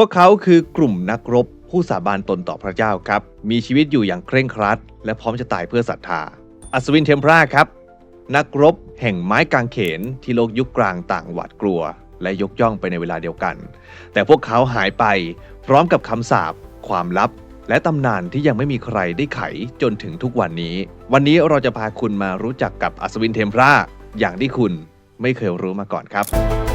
พวกเขาคือกลุ่มนักรบผู้สาบานตนต่อพระเจ้าครับ มีชีวิตอยู่อย่างเคร่งครัด และพร้อมจะตายเพื่อศรัทธา อัศวินเทมเพราครับ นักรบแห่งไม้กางเขนที่โลกยุคกลางต่างหวาดกลัว และยกย่องไปในเวลาเดียวกัน แต่พวกเขาหายไปพร้อมกับคำสาปความลับ และตำนานที่ยังไม่มีใครได้ไขจนถึงทุกวันนี้ วันนี้เราจะพาคุณมารู้จักกับอัศวินเทมเพราอย่างที่คุณไม่เคยรู้มาก่อนครับ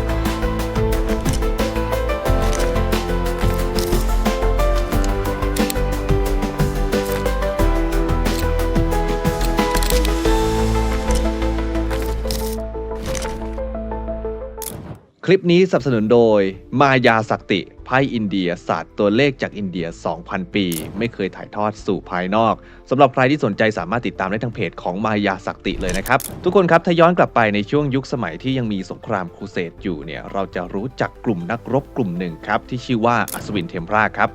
คลิปนี้สนับสนุนโดย มายาสักติ ไพ่อินเดียศาสตร์ตัวเลขจากอินเดีย 2,000 ปี ไม่เคยถ่ายทอดสู่ภายนอกสำหรับใครที่สนใจสามารถติดตามได้ทางเพจของมายาสักติเลยนะครับ ทุกคนครับถ้าย้อนกลับไปในช่วงยุคสมัยที่ยังมีสงครามครูเสดอยู่เนี่ยเราจะรู้จักกลุ่มนักรบกลุ่มหนึ่งครับที่ชื่อว่าอัศวินเทมเพราครับ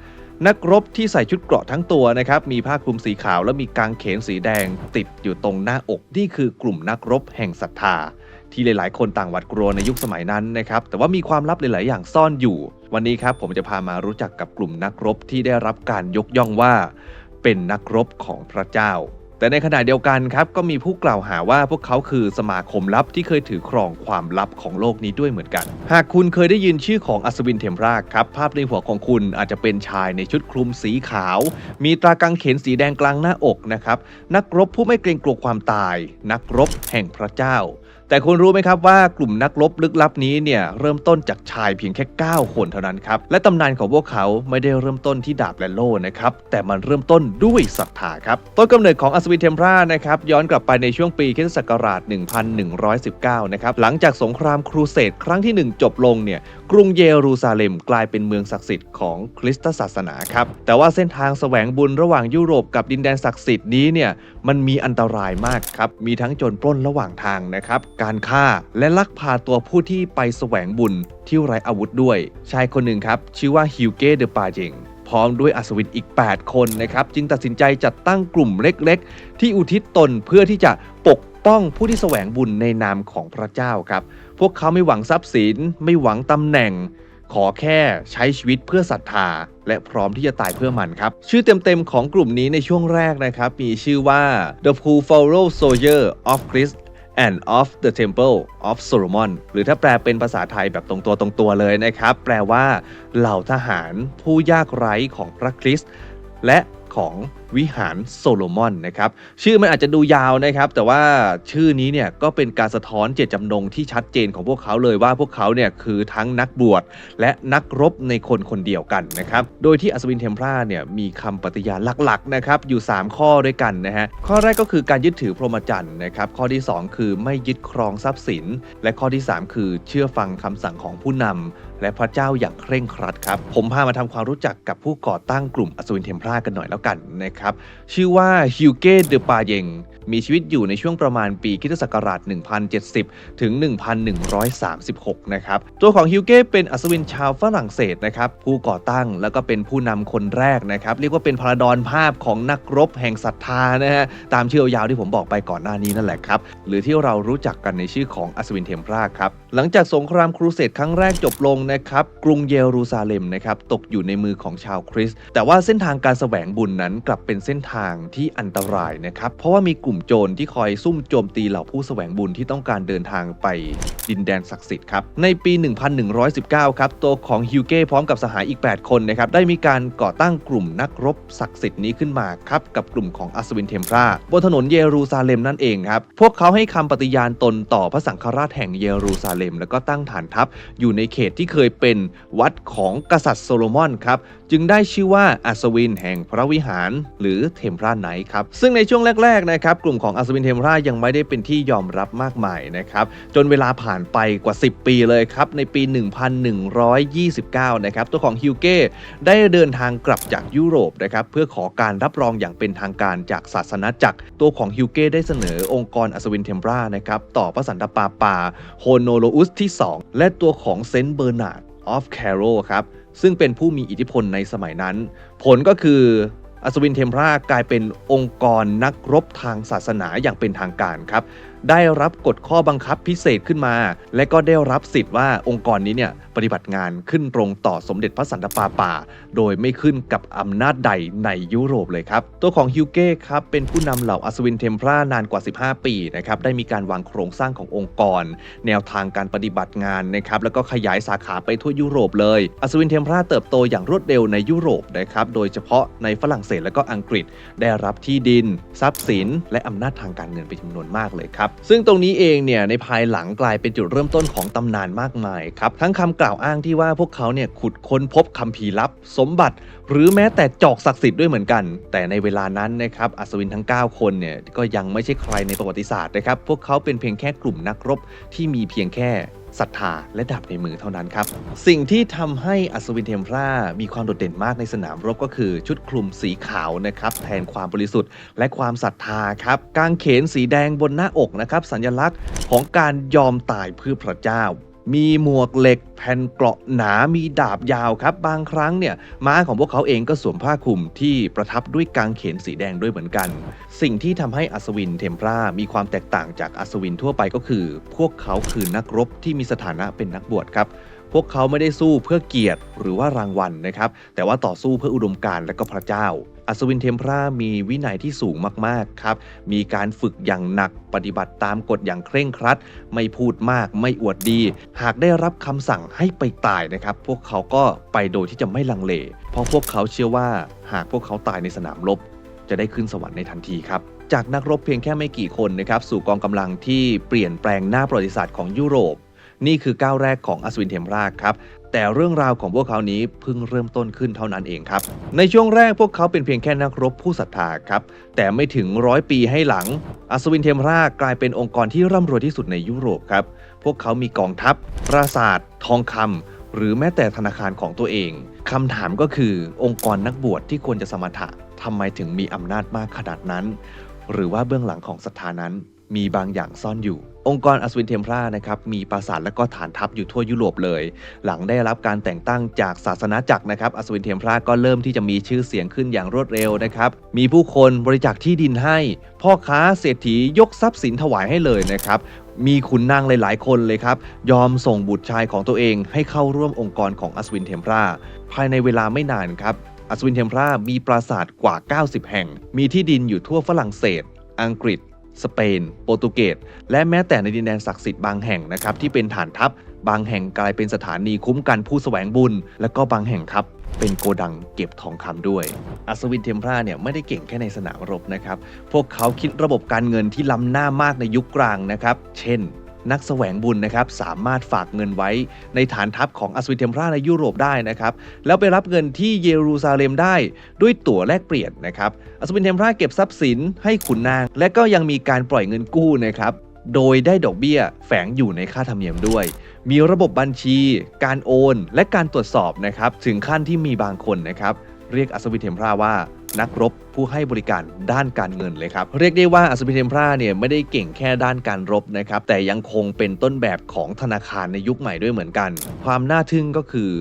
นักรบที่ใส่ชุดเกราะทั้งตัวนะครับมีผ้าคลุมสีขาวและมีกางเขนสีแดง ติดอยู่ตรงหน้าอกนี่คือกลุ่มนักรบแห่งศรัทธา ที่หลายๆ คนต่างหวาดกลัวในยุคสมัยนั้นนะครับ แต่ว่ามีความลับหลาย ๆ อย่างซ่อนอยู่ วันนี้ครับผมจะพามารู้จักกับกลุ่มนักรบที่ได้รับการยกย่องว่า เป็นนักรบของพระเจ้า แต่ในขณะเดียวกันครับก็มีผู้กล่าวหาว่าพวกเขาคือสมาคมลับที่เคยถือครองความลับของโลกนี้ด้วยเหมือนกัน หากคุณเคยได้ยินชื่อของอัศวินเทมราครับภาพในหัวของคุณอาจจะเป็นชายในชุดคลุมสีขาว มีตรากางเขนสีแดงกลางหน้าอกนะครับนักรบผู้ไม่เกรงกลัวความตาย นักรบแห่งพระเจ้า แต่คุณรู้ไหมครับว่ากลุ่มนักรบลึกลับนี้เนี่ยเริ่มต้นจากชายเพียงแค่ 9 คนเท่านั้นครับ และตำนานของพวกเขาไม่ได้เริ่มต้นที่ดาบและโล่นะครับ แต่มันเริ่มต้นด้วยศรัทธาครับ ต้นกำเนิดของอัศวินเทมเพรานะครับ ย้อนกลับไปในช่วงปีคศ1119 นะครับ หลังจากสงครามครูเสดครั้งที่ 1 จบลงเนี่ยกรุงเยรูซาเล็มกลายเป็นเมืองศักดิ์สิทธิ์ของคริสตศาสนาครับแต่ว่าเส้นทางแสวงบุญระหว่างยุโรปกับดินแดนศักดิ์สิทธิ์นี้เนี่ยมันมีอันตรายมากครับมีทั้งโจรปล้นระหว่างทางนะครับการฆ่า และลักพาตัวผู้ที่ไปแสวงบุญที่ไร้อาวุธด้วย ชายคนหนึ่งครับ ชื่อว่าฮิวเก้เดอปาเจงพร้อมด้วยอัศวินอีก 8 คนนะครับ จึงตัดสินใจจัดตั้งกลุ่มเล็กๆ ที่อุทิศตนเพื่อที่จะปกป้องผู้ที่แสวงบุญในนามของพระเจ้าครับ พวกเขาไม่หวังทรัพย์สิน ไม่หวังตำแหน่ง ขอแค่ใช้ชีวิตเพื่อศรัทธา และพร้อมที่จะตายเพื่อมันครับ ชื่อเต็มๆของกลุ่มนี้ในช่วงแรกนะครับ มีชื่อว่า The p o o f o l o w Soldier of Christ and of the Temple of Solomon หรือถ้าแปลเป็นภาษาไทยแบบตรงตัวตรงตัวเลยนะครับ แปลว่าเหล่าทหารผู้ยากไร้ของพระคริสต์และของ วิหารโซโลมอนนะครับชื่อมันอาจจะดูยาวนะครับ แต่ว่าชื่อนี้เนี่ยก็เป็นการสะท้อนเจตจำนงที่ชัดเจนของพวกเขาเลยว่าพวกเขาเนี่ยคือทั้งนักบวชและนักรบในคนคนเดียวกันนะครับโดยที่อัศวินเทมเพลาเนี่ยมีคำปฏิญาณหลักๆนะครับอยู่ 3 ข้อด้วยกันนะฮะข้อแรกก็คือการยึดถือพรหมจรรย์นะครับข้อที่ 2 คือไม่ยึดครองทรัพย์สิน และข้อที่ 3 คือเชื่อฟังคำสั่งของผู้นำ และพระเจ้าอย่างเคร่งครัดครับ ผมพามาทำความรู้จักกับผู้ก่อตั้งกลุ่มอสุวินเทมพลากันหน่อยแล้วกันนะครับ ชื่อว่าฮิวเก้เดอปาเยง มีชีวิตอยู่ในช่วงประมาณปีคิตศักราช 1070 ถึง 1136 นะครับ ตัวของฮิวเก้เป็นอัศวินชาวฝรั่งเศสนะครับ ผู้ก่อตั้งแล้วก็เป็นผู้นำคนแรกนะครับ เรียกว่าเป็นพลดอนภาพของนักรบแห่งศรัทธานะฮะ ตามชื่อยาวที่ผมบอกไปก่อนหน้านี้นั่นแหละครับ หรือที่เรารู้จักกันในชื่อของอัศวินเทมพลาครับ หลังจากสงครามครูเสดครั้งแรกจบลงนะครับ กรุงเยรูซาเล็มนะครับตกอยู่ในมือของชาวคริสต์แต่ว่าเส้นทางการแสวงบุญนั้นกลับเป็นเส้นทางที่อันตรายนะครับ เพราะว่ามีกลุ่มโจรที่คอยซุ่มโจมตีเหล่าผู้แสวงบุญที่ต้องการเดินทางไปดินแดนศักดิ์สิทธิ์ครับ ในปี 1119 ครับตัวของฮิวเก้พร้อมกับสหายอีก 8 คนนะครับ ได้มีการก่อตั้งกลุ่มนักรบศักดิ์สิทธิ์นี้ขึ้นมาครับ กับกลุ่มของอัศวินเทมเพลาบนถนนเยรูซาเล็มนั่นเองครับ พวกเขาให้คำปฏิญาณตนต่อพระสังฆราชแห่งเยรูซาเล็ม แล้วก็ตั้งฐานทัพอยู่ในเขตที่เคยเป็นวัดของกษัตริย์โซโลมอนครับ จึงได้ชื่อว่าอัศวินแห่งพระวิหาร หรือเทมพลาไนท์ครับ ซึ่งในช่วงแรกๆนะครับกลุ่มของอัศวินเทมพลายังไม่ได้เป็นที่ยอมรับมากมายนะครับจนเวลาผ่านไปกว่า 10 ปีเลยครับในปี 1129 นะครับตัวของฮิวเก้ได้เดินทางกลับจากยุโรปนะครับเพื่อขอการรับรองอย่างเป็นทางการจากศาสนาจักร ตัวของฮิวเก้ได้เสนอองค์กรอัศวินเทมพลานะครับต่อพระสันตะปาปาโฮโนโลอุสที่ 2 และตัวของเซนต์เบอร์นาร์ดออฟแคโรครับซึ่งเป็นผู้มีอิทธิพลในสมัยนั้น ผลก็คืออัศวินเทมพรากลายเป็นองค์กรนักรบทางศาสนาอย่างเป็นทางการครับได้รับกฎข้อบังคับพิเศษขึ้นมา และก็ได้รับสิทธิ์ว่าองค์กรนี้เนี่ยปฏิบัติงานขึ้นตรงต่อสมเด็จพระสันตะปาปา โดยไม่ขึ้นกับอำนาจใดในยุโรปเลยครับ ตัวของฮิวเก้ครับเป็นผู้นำเหล่าอัศวินเทมพรานานกว่า 15 ปีนะครับได้มีการวางโครงสร้างขององค์กร แนวทางการปฏิบัติงานนะครับแล้วก็ขยายสาขาไปทั่วยุโรปเลยอัศวินเทมพราเติบโตอย่างรวดเร็วในยุโรปนะครับโดยเฉพาะในฝรั่งเศสและก็อังกฤษ ได้รับที่ดิน ทรัพย์สิน และอำนาจทางการเงินเป็นจำนวนมากเลยครับซึ่งตรงนี้เองเนี่ยในภายหลังกลายเป็นจุดเริ่มต้นของตำนานมากมายครับ ทั้งคำกล่าวอ้างที่ว่าพวกเขาเนี่ยขุดค้นพบคัมภีร์ลับ สมบัติ หรือแม้แต่จอกศักดิ์สิทธิ์ด้วยเหมือนกัน แต่ในเวลานั้นนะครับอัศวินทั้ง 9 คนเนี่ยก็ยังไม่ใช่ใครในประวัติศาสตร์นะครับพวกเขาเป็นเพียงแค่กลุ่มนักรบที่มีเพียงแค่ ศรัทธาและดาบในมือเท่านั้นครับ สิ่งที่ทำให้อัศวินเทมพรามีความโดดเด่นมากในสนามรบก็คือชุดคลุมสีขาวนะครับแทนความบริสุทธิ์และความศรัทธาครับกางเขนสีแดงบนหน้าอกนะครับสัญลักษณ์ของการยอมตายเพื่อพระเจ้า มีหมวกเหล็กแผ่นเกราะหนามีดาบยาวครับ บางครั้งเนี่ยม้าของพวกเขาเองก็สวมผ้าคลุมที่ประทับด้วยกางเขนสีแดงด้วยเหมือนกัน สิ่งที่ทำให้อัศวินเทมพรามีความแตกต่างจากอัศวินทั่วไปก็คือ พวกเขาคือนักรบที่มีสถานะเป็นนักบวชครับพวกเขาไม่ได้สู้เพื่อเกียรติหรือว่ารางวัลนะครับ แต่ว่าต่อสู้เพื่ออุดมการณ์และก็พระเจ้า อัศวินเทมพรามีวินัยที่สูงมากๆครับ มีการฝึกอย่างหนักปฏิบัติตามกฎอย่างเคร่งครัด ไม่พูดมากไม่อวดดี หากได้รับคำสั่งให้ไปตายนะครับ พวกเขาก็ไปโดยที่จะไม่ลังเล เพราะพวกเขาเชื่อว่า หากพวกเขาตายในสนามรบ จะได้ขึ้นสวรรค์ในทันทีครับจากนักรบเพียงแค่ไม่กี่คนนะครับสู่กองกำลังที่เปลี่ยนแปลงหน้าประวัติศาสตร์ของยุโรป นี่คือก้าวแรกของอัศวินเทมราครับแต่เรื่องราวของพวกเขานี้เพิ่งเริ่มต้นขึ้นเท่านั้นเองครับ ในช่วงแรกพวกเขาเป็นเพียงแค่นักรบผู้ศรัทธาครับ แต่ไม่ถึงร้อยปีให้หลัง อัศวินเทมรากลายเป็นองค์กรที่ร่ำรวยที่สุดในยุโรปครับ พวกเขามีกองทัพ ปราสาท ทองคำ หรือแม้แต่ธนาคารของตัวเอง คำถามก็คือองค์กรนักบวชที่ควรจะสมถะทำไมถึงมีอำนาจมากขนาดนั้น หรือว่าเบื้องหลังของศรัทธานั้น มีบางอย่างซ่อนอยู่ องค์กรอัศวินเทมพรานะครับมีปราสาทและก็ฐานทัพอยู่ทั่วยุโรปเลย หลังได้รับการแต่งตั้งจากศาสนาจักรนะครับอัศวินเทมพราก็เริ่มที่จะมีชื่อเสียงขึ้นอย่างรวดเร็วนะครับมีผู้คนบริจาคที่ดินให้ พ่อค้าเศรษฐียกทรัพย์สินถวายให้เลยนะครับมีขุนนางหลาย ๆ คนเลยครับ ยอมส่งบุตรชายของตัวเอง ให้เข้าร่วมองค์กรของอัศวินเทมพราภายในเวลาไม่นานครับ อัศวินเทมพรามีปราสาทกว่า 90 แห่ง มีที่ดินอยู่ทั่วฝรั่งเศส อังกฤษ สเปน โปรตุเกส และแม้แต่ในดินแดนศักดิ์สิทธิ์บางแห่งนะครับที่เป็นฐานทัพ บางแห่งกลายเป็นสถานีคุ้มกันผู้แสวงบุญ และก็บางแห่งครับเป็นโกดังเก็บทองคำด้วย อัศวินเทมพราเนี่ยไม่ได้เก่งแค่ในสนามรบนะครับ พวกเขาคิดระบบการเงินที่ล้ำหน้ามากในยุคกลางนะครับ เช่น นักแสวงบุญนะครับสามารถฝากเงินไว้ในฐานทัพของอัศวินเทมพราในยุโรปได้นะครับแล้วไปรับเงินที่เยรูซาเล็มได้ด้วยตั๋วแลกเปลี่ยนนะครับอัศวินเทมพราเก็บทรัพย์สินให้ขุนนาง และก็ยังมีการปล่อยเงินกู้นะครับโดยได้ดอกเบี้ยแฝงอยู่ในค่าธรรมเนียมด้วย มีระบบบัญชี การโอน และการตรวจสอบนะครับถึงขั้นที่มีบางคนนะครับเรียกอัศวินเทมพราว่า นักรบผู้ให้บริการด้านการเงินเลยครับ เรียกได้ว่าอัศวินเทมพราเนี่ยไม่ได้เก่งแค่ด้านการรบนะครับ แต่ยังคงเป็นต้นแบบของธนาคารในยุคใหม่ด้วยเหมือนกัน ความน่าทึ่งก็คือ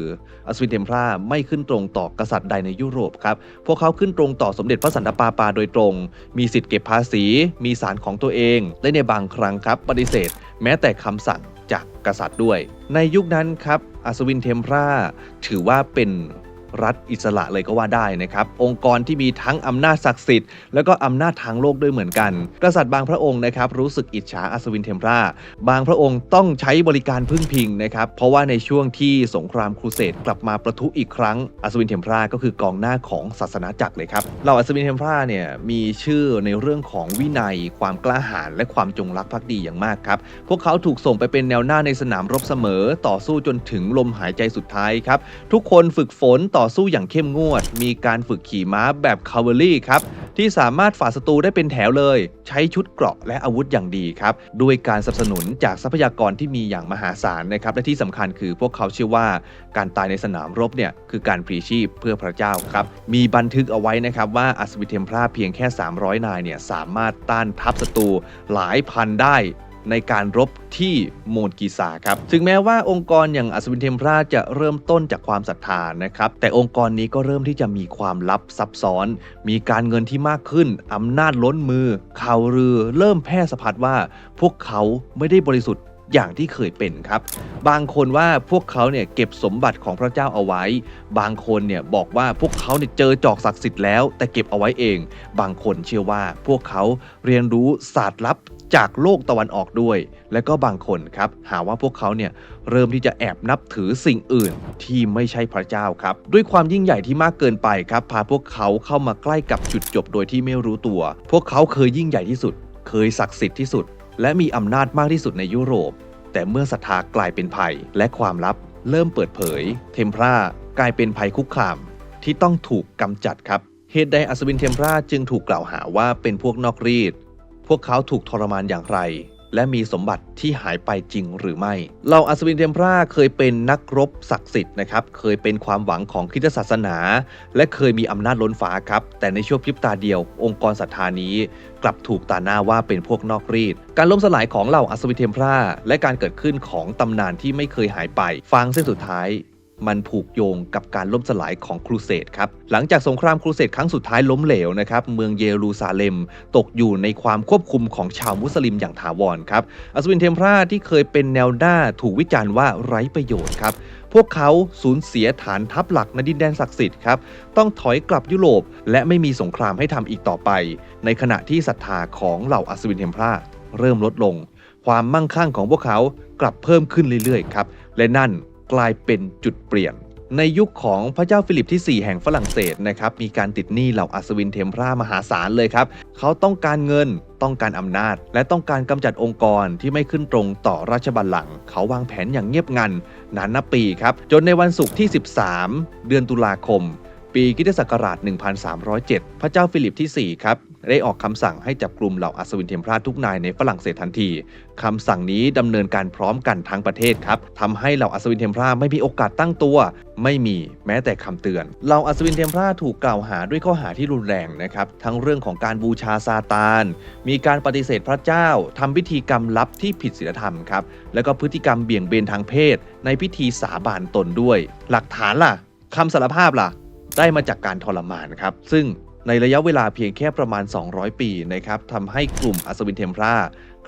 อัศวินเทมพราไม่ขึ้นตรงต่อกษัตริย์ใดในยุโรปครับ พวกเขาขึ้นตรงต่อสมเด็จพระสันตะปาปาโดยตรง มีสิทธิ์เก็บภาษี มีศาลของตัวเอง และในบางครั้งครับปฏิเสธ แม้แต่คำสั่งจากกษัตริย์ด้วย ในยุคนั้นครับอัศวินเทมพราถือว่าเป็น รัฐอิสระเลยก็ว่าได้นะครับ องค์กรที่มีทั้งอำนาจศักดิ์สิทธิ์แล้วก็อำนาจทางโลกด้วยเหมือนกัน กษัตริย์บางพระองค์นะครับรู้สึกอิจฉาอัศวินเทมพราบางพระองค์ต้องใช้บริการพึ่งพิงนะครับเพราะว่าในช่วงที่สงครามครูเสดกลับมาประทุอีกครั้งอัศวินเทมพราก็คือกองหน้าของศาสนาจักรเลยครับเหล่าอัศวินเทมพราเนี่ยมีชื่อในเรื่องของวินัย ความกล้าหาญและความจงรักภักดีอย่างมากครับพวกเขาถูกส่งไปเป็นแนวหน้าในสนามรบเสมอ ต่อสู้จนถึงลมหายใจสุดท้ายครับทุกคนฝึกฝนต่อสู้อย่างเข้มงวด มีการฝึกขี่ม้าแบบคาวเวอรี่ครับ ที่สามารถฝ่าศัตรูได้เป็นแถวเลย ใช้ชุดเกราะและอาวุธอย่างดีครับ ด้วยการสนับสนุนจากทรัพยากรที่มีอย่างมหาศาลนะครับ และที่สำคัญคือพวกเขาเชื่อว่าการตายในสนามรบเนี่ยคือการพลีชีพเพื่อพระเจ้าครับ มีบันทึกเอาไว้นะครับว่าอัศวินเทมพราเพียงแค่ 300 นายเนี่ยสามารถต้านทัพศัตรูหลายพันได้ ในการรบที่โมนกีซาครับถึงแม้ว่าองค์กรอย่างอัศวินเทมพราจะเริ่มต้นจากความศรัทธานะครับแต่องค์กรนี้ก็เริ่มที่จะมีความลับซับซ้อน มีการเงินที่มากขึ้นอำนาจล้นมือข่าวลือเริ่มแพร่สะพัดว่า พวกเขาไม่ได้บริสุทธิ์ อย่างที่เคยเป็นครับ บางคนว่าพวกเขาเนี่ยเก็บสมบัติของพระเจ้าเอาไว้ บางคนเนี่ยบอกว่าพวกเขาเนี่ยเจอจอกศักดิ์สิทธิ์แล้ว แต่เก็บเอาไว้เอง บางคนเชื่อว่าพวกเขาเรียนรู้ศาสตร์ลับจากโลกตะวันออกด้วย และก็บางคนครับหาว่าพวกเขาเนี่ยเริ่มที่จะแอบนับถือสิ่งอื่นที่ไม่ใช่พระเจ้าครับ ด้วยความยิ่งใหญ่ที่มากเกินไปครับ พาพวกเขาเข้ามาใกล้กับจุดจบโดยที่ไม่รู้ตัว พวกเขาเคยยิ่งใหญ่ที่สุด เคยศักดิ์สิทธิ์ที่สุด และมีอำนาจมากที่สุดในยุโรป แต่เมื่อศรัทธากลายเป็นภัยและความลับ เริ่มเปิดเผย เทมพรากลายเป็นภัยคุกคาม ที่ต้องถูกกำจัดครับ เหตุใดอัศวินเทมพราจึงถูกกล่าวหาว่าเป็นพวกนอกรีด พวกเขาถูกทรมานอย่างไร และมีสมบัติที่หายไปจริงหรือไม่ เราอัศวินเทมพราเคยเป็นนักรบศักดิ์สิทธิ์นะครับ เคยเป็นความหวังของคริสตศาสนา และเคยมีอำนาจล้นฟ้าครับ แต่ในช่วงพริบตาเดียว องค์กรศรัทธานี้ กลับถูกตาหน้าว่าเป็นพวกนอกรีด การล่มสลายของเหล่าอัศวินเทมพราและการเกิดขึ้นของตำนานที่ไม่เคยหายไป ฟังเส้นสุดท้าย มันผูกโยงกับการล่มสลายของครูเสดครับ หลังจากสงครามครูเสดครั้งสุดท้ายล้มเหลวนะครับ เมืองเยรูซาเล็มตกอยู่ในความควบคุมของชาวมุสลิมอย่างถาวรครับ อัศวินเทมพราที่เคยเป็นแนวหน้าถูกวิจารณ์ว่าไร้ประโยชน์ครับ พวกเขาสูญเสียฐานทัพหลักในดินแดนศักดิ์สิทธิ์ครับ ต้องถอยกลับยุโรป และไม่มีสงครามให้ทำอีกต่อไป ในขณะที่ศรัทธาของเหล่าอัศวินเทมพราเริ่มลดลง ความมั่งคั่งของพวกเขากลับเพิ่มขึ้นเรื่อยๆครับ และนั่น กลายเป็นจุดเปลี่ยน ในยุคของพระเจ้าฟิลิปที่ 4 แห่งฝรั่งเศสนะครับมีการติดหนี้เหล่าอัศวินเทมพรามหาศาลเลยครับ เขาต้องการเงินต้องการอำนาจ และต้องการกำจัดองค์กรที่ไม่ขึ้นตรงต่อราชบัลลังก์เขาวางแผนอย่างเงียบงันนานนับปีครับจนในวันศุกร์ที่ 13 เดือนตุลาคม ปีคริตศักราช 1307 พระเจ้าฟิลิปที่ 4 ครับ ได้ออกคำสั่งให้จับกลุ่มเหล่าอัศวินเทมพราทุกนายในฝรั่งเศสทันทีคำสั่งนี้ดำเนินการพร้อมกันทั้งประเทศครับทำให้เหล่าอัศวินเทมพราไม่มีโอกาสตั้งตัว ไม่มีแม้แต่คำเตือนเหล่าอัศวินเทมพราถูกกล่าวหาด้วยข้อหาที่รุนแรงนะครับทั้งเรื่องของการบูชาซาตาน มีการปฏิเสธพระเจ้าทำพิธีกรรมลับที่ผิดศีลธรรมครับแล้วก็พฤติกรรมเบี่ยงเบนทางเพศ ในพิธีสาบานตนด้วย หลักฐานล่ะคำสารภาพล่ะ ได้มาจากการทรมานครับ ซึ่งในระยะเวลาเพียงแค่ประมาณ 200 ปีนะครับทำให้กลุ่มอัศวินเทมพรา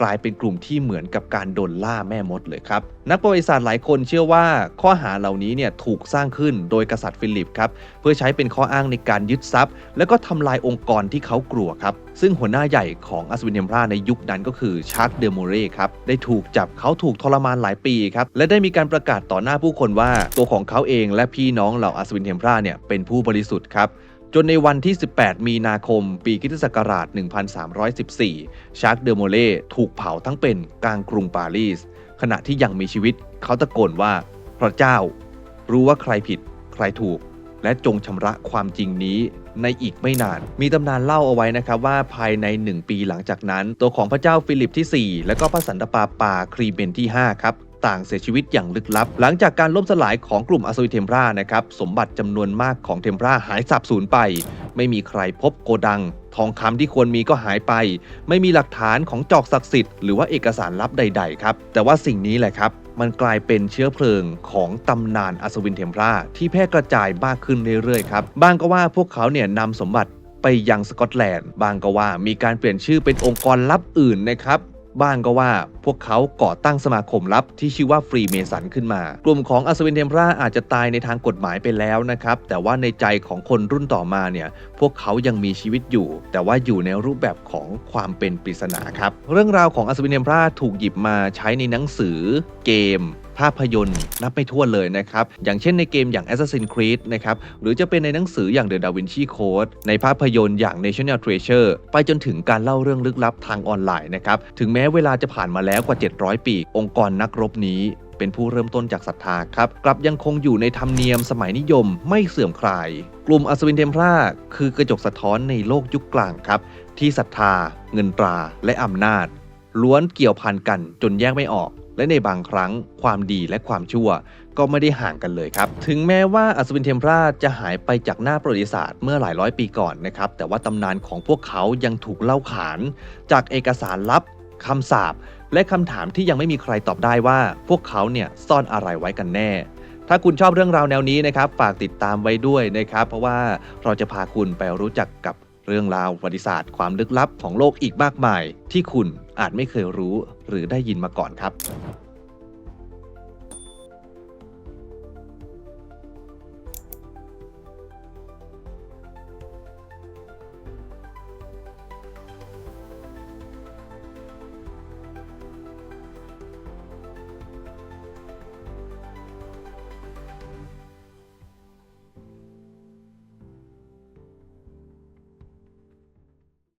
กลายเป็นกลุ่มที่เหมือนกับการโดนล่าแม่มดเลยครับ นักประวัติศาสตร์หลายคนเชื่อว่าข้อหาเหล่านี้เนี่ยถูกสร้างขึ้นโดยกษัตริย์ฟิลิปครับ เพื่อใช้เป็นข้ออ้างในการยึดทรัพย์ แล้วก็ทำลายองค์กรที่เขากลัวครับ ซึ่งหัวหน้าใหญ่ของอัศวินเทมพราในยุคนั้นก็คือชาร์กเดอโมเร่ครับได้ถูกจับเขาถูกทรมานหลายปีครับและได้มีการประกาศต่อหน้าผู้คนว่า ตัวของเขาเองและพี่น้องเหล่าอัศวินเทมพราเนี่ยเป็นผู้บริสุทธิ์ครับ จนในวันที่ 18 มีนาคม ปีคริสตศักราช 1314 ชาร์กเดอโมเล่ถูกเผาทั้งเป็นกลางกรุงปารีส ขณะที่ยังมีชีวิตเขาตะโกนว่า พระเจ้า รู้ว่าใครผิด ใครถูก และจงชำระความจริงนี้ในอีกไม่นาน มีตำนานเล่าเอาไว้นะครับว่าภายใน 1 ปีหลังจากนั้น ตัวของพระเจ้าฟิลิปที่ 4 และก็พระสันตะปาปาครีเบนที่ 5 ครับ ต่างเสียชีวิตอย่างลึกลับ หลังจากการล่มสลายของกลุ่มอัศวิเทมพรานะครับสมบัติจำนวนมากของเทมพราหายสาบสูญไป ไม่มีใครพบโกดัง ทองคำที่ควรมีก็หายไป ไม่มีหลักฐานของจอกศักดิ์สิทธิ์หรือว่าเอกสารลับใด ๆ ครับ แต่ว่าสิ่งนี้แหละครับมันกลายเป็นเชื้อเพลิงของตำนานอัศวินเทมพราที่แพร่กระจายมากขึ้นเรื่อยๆครับบางก็ว่าพวกเขาเนี่ยนำสมบัติไปยังสกอตแลนด์ บางก็ว่ามีการเปลี่ยนชื่อเป็นองค์กรลับอื่นนะครับ บ้างก็ว่า พวกเขาก่อตั้งสมาคมลับที่ชื่อว่าฟรีเมสันขึ้นมา กลุ่มของอัศวินเทมพราอาจจะตายในทางกฎหมายไปแล้วนะครับ แต่ว่าในใจของคนรุ่นต่อมาเนี่ย พวกเขายังมีชีวิตอยู่ แต่ว่าอยู่ในรูปแบบของความเป็นปริศนาครับ เรื่องราวของอัศวินเทมพราถูกหยิบมาใช้ในหนังสือเกม ภาพยนตร์นับไม่ถ้วนเลยนะครับ อย่างเช่นในเกมอย่าง Assassin's Creed นะครับ หรือจะเป็นในหนังสืออย่าง The Da Vinci Code ในภาพยนตร์อย่าง National Treasure ไปจนถึงการเล่าเรื่องลึกลับทางออนไลน์นะครับ ถึงแม้เวลาจะผ่านมาแล้วกว่า 700 ปี องค์กรนักรบนี้เป็นผู้เริ่มต้นจากศรัทธาครับ กลับยังคงอยู่ในธรรมเนียมสมัยนิยมไม่เสื่อมคลาย กลุ่มอัศวินเทมพราคือกระจกสะท้อนในโลกยุคกลางครับ ที่ศรัทธา เงินตรา และอำนาจ ล้วนเกี่ยวพันกันจนแยกไม่ออก และในบางครั้งความดีและความชั่วก็ไม่ได้ห่างกันเลยครับ ถึงแม้ว่าอัศวินเทมพราจะหายไปจากหน้าประวัติศาสตร์เมื่อหลายร้อยปีก่อนนะครับ แต่ว่าตำนานของพวกเขายังถูกเล่าขาน จากเอกสารลับคำสาปและคำถามที่ยังไม่มีใครตอบได้ว่า พวกเขาเนี่ยซ่อนอะไรไว้กันแน่ ถ้าคุณชอบเรื่องราวแนวนี้นะครับ ฝากติดตามไว้ด้วยนะครับ เพราะว่าเราจะพาคุณไปรู้จักกับ เรื่องราวประวัติศาสตร์ความลึกลับของโลกอีกมากมาย ที่คุณอาจไม่เคยรู้หรือได้ยินมาก่อนครับ